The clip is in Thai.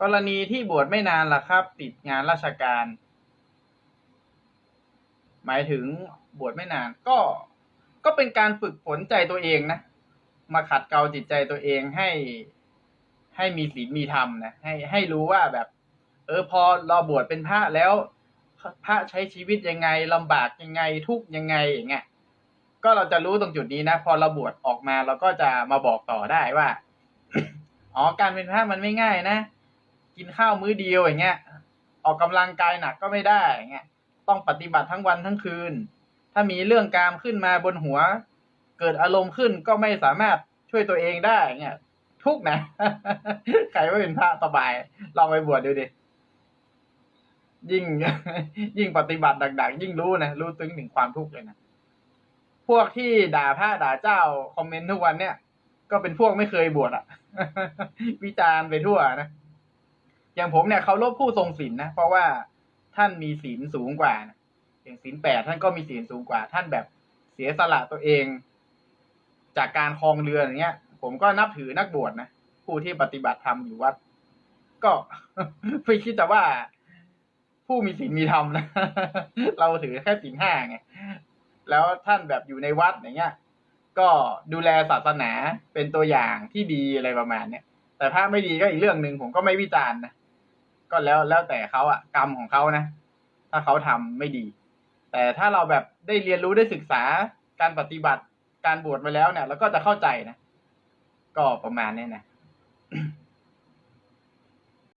กรณีที่บวชไม่นานล่ะครับ ติดงานราชการ หมายถึงบวชไม่นาน ก็ก็เป็นการฝึกฝนใจตัวเองนะ มาขัดเกลาจิตใจตัวเองให้ ให้มีศีลมีธรรมนะให้ให้รู้ว่าแบบ เออพอเราบวชเป็นพระแล้วพระใช้ชีวิตยังไงลำบากยังไงทุกยังไงอย่างเงี้ย ก็เราจะรู้ตรงจุดนี้นะ พอเราบวชออกมาเราก็จะมาบอกต่อได้ว่าอ๋อการเป็นพระมันไม่ง่ายนะ กินข้าวมื้อเดียวอย่างเงี้ย ออกกำลังกายหนักก็ไม่ได้อย่างเงี้ยต้องปฏิบัติทั้งวันทั้งคืน ถ้ามีเรื่องกามขึ้นมาบนหัว เกิดอารมณ์ขึ้นก็ไม่สามารถช่วยตัวเองได้เงี้ยทุกข์นะใครว่าเป็นพระสบายลองไปบวชดูดิยิ่ง ยิ่งปฏิบัติดักๆยิ่งรู้นะรู้ซึ้งถึงความทุกข์เลยนะ พวกที่ด่าพระด่าเจ้าคอมเมนต์ทุกวันเนี่ย ก็เป็นพวกไม่เคยบวชอะวิจารณ์ไปทั่วนะอย่างผมเนี่ยเขารพผู้ทรงศีลนะเพราะว่าท่านมีศีลสูงกว่านะอย่างศีลแปดท่านก็มีศีลสูงกว่า ท่านแบบเสียสละตัวเอง จากการคลองเรืออย่างเงี้ย ผมก็นับถือนักบวชนะผู้ที่ปฏิบัติธรรมอยู่วัด ก็ไม่คิดแต่ว่าผู้มีศีลมีธรรมนะเราถือแค่ศีลห้าไง แล้วท่านแบบอยู่ในวัดอย่างเงี้ย ก็ดูแลศาสนาเป็นตัวอย่างที่ดีอะไรประมาณเนี้ยแต่ถ้าไม่ดีก็อีกเรื่องหนึ่งผมก็ไม่วิจารณ์นะก็แล้วแล้วแต่เขาอะกรรมของเขานะถ้าเขาทำไม่ดี แต่ถ้าเราแบบได้เรียนรู้ได้ศึกษาการปฏิบัติการบวชมาแล้วเนี่ยเราก็จะเข้าใจนะ ก็ประมาณนี้นะ